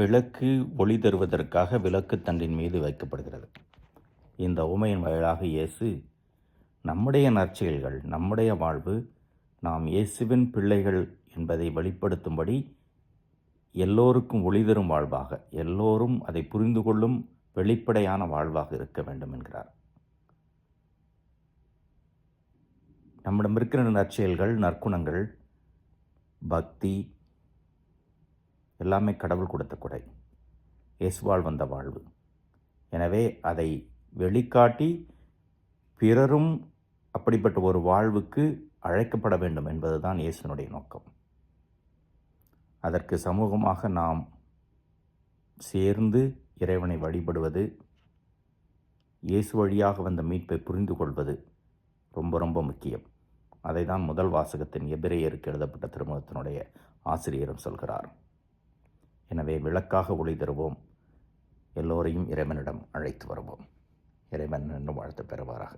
விளக்கு ஒளி தருவதற்காக விளக்கு தண்டின் மீது வைக்கப்படுகிறது. இந்த உமையின் வாயிலாக இயேசு நம்முடைய நற்செயல்கள் நம்முடைய வாழ்வு நாம் இயேசுவின் பிள்ளைகள் என்பதை வெளிப்படுத்தும்படி எல்லோருக்கும் ஒளி தரும் வாழ்வாக எல்லோரும் அதை புரிந்து கொள்ளும் வெளிப்படையான வாழ்வாக இருக்க வேண்டும் என்கிறார். நம்மிடம் இருக்கிற நற்செயல்கள் நற்குணங்கள் பக்தி எல்லாமே கடவுள் கொடுத்த கொடை. இயேசுவால் வந்த வாழ்வு. எனவே அதை வெளிக்காட்டி பிறரும் அப்படிப்பட்ட ஒரு வாழ்வுக்கு அழைக்கப்பட வேண்டும் என்பதுதான் இயேசுனுடைய நோக்கம். அதற்கு சமூகமாக நாம் சேர்ந்து இறைவனை வழிபடுவது இயேசு வழியாக வந்த மீட்பை புரிந்து கொள்வது ரொம்ப ரொம்ப முக்கியம். அதை தான் முதல் வாசகத்தின் எபிரேயருக்கு எழுதப்பட்ட திருமுகத்தினுடைய ஆசிரியரும் சொல்கிறார். எனவே விளக்காக ஒளி தருவோம் எல்லோரையும் இறைவனிடம் அழைத்து வருவோம். இறைவன் என்று வாழ்த்து பெறுவாராக.